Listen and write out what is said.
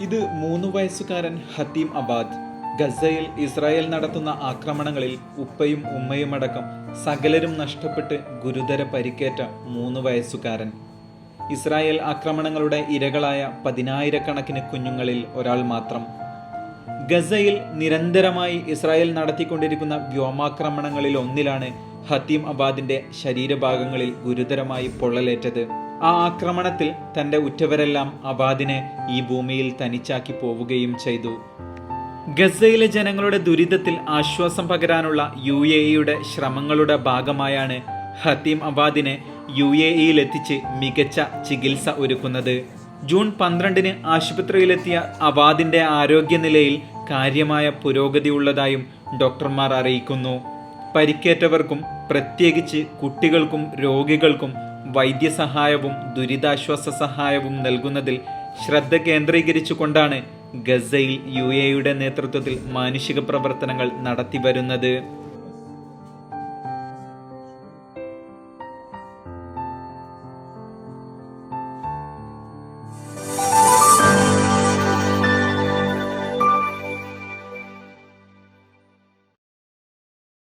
ഇത് മൂന്ന് വയസ്സുകാരൻ ഹത്തീം അബാദ്. ഗസയിൽ ഇസ്രായേൽ നടത്തുന്ന ആക്രമണങ്ങളിൽ ഉപ്പയും ഉമ്മയും അടക്കം സകലരും നഷ്ടപ്പെട്ട് ഗുരുതര പരിക്കേറ്റ മൂന്ന് വയസ്സുകാരൻ. ഇസ്രായേൽ ആക്രമണങ്ങളുടെ ഇരകളായ പതിനായിരക്കണക്കിന് കുഞ്ഞുങ്ങളിൽ ഒരാൾ മാത്രം. ഗസയിൽ നിരന്തരമായി ഇസ്രായേൽ നടത്തിക്കൊണ്ടിരിക്കുന്ന വ്യോമാക്രമണങ്ങളിൽ ഒന്നിലാണ് ഹത്തീം അബാദിന്റെ ശരീരഭാഗങ്ങളിൽ ഗുരുതരമായി പൊള്ളലേറ്റത്. ആ ആക്രമണത്തിൽ തന്റെ ഉറ്റവരെല്ലാം അബാദിനെ ഈ ഭൂമിയിൽ തനിച്ചാക്കി പോവുകയും ചെയ്തു. ഗസയിലെ ജനങ്ങളുടെ ദുരിതത്തിൽ ആശ്വാസം പകരാനുള്ള യു എ ഇയുടെ ശ്രമങ്ങളുടെ ഭാഗമായാണ് ഹത്തീം അബാദിനെ യു എ ഇയിൽ എത്തിച്ച് മികച്ച ചികിത്സ ഒരുക്കുന്നത്. ജൂൺ പന്ത്രണ്ടിന് ആശുപത്രിയിലെത്തിയ അബാദിന്റെ ആരോഗ്യനിലയിൽ കാര്യമായ പുരോഗതിയുള്ളതായും ഡോക്ടർമാർ അറിയിക്കുന്നു. പരിക്കേറ്റവർക്കും പ്രത്യേകിച്ച് കുട്ടികൾക്കും രോഗികൾക്കും വൈദ്യസഹായവും ദുരിതാശ്വാസ സഹായവും നൽകുന്നതിൽ ശ്രദ്ധ കേന്ദ്രീകരിച്ചുകൊണ്ടാണ് ഗസയിൽ യു എയുടെ നേതൃത്വത്തിൽ മാനുഷിക പ്രവർത്തനങ്ങൾ നടത്തിവരുന്നത്.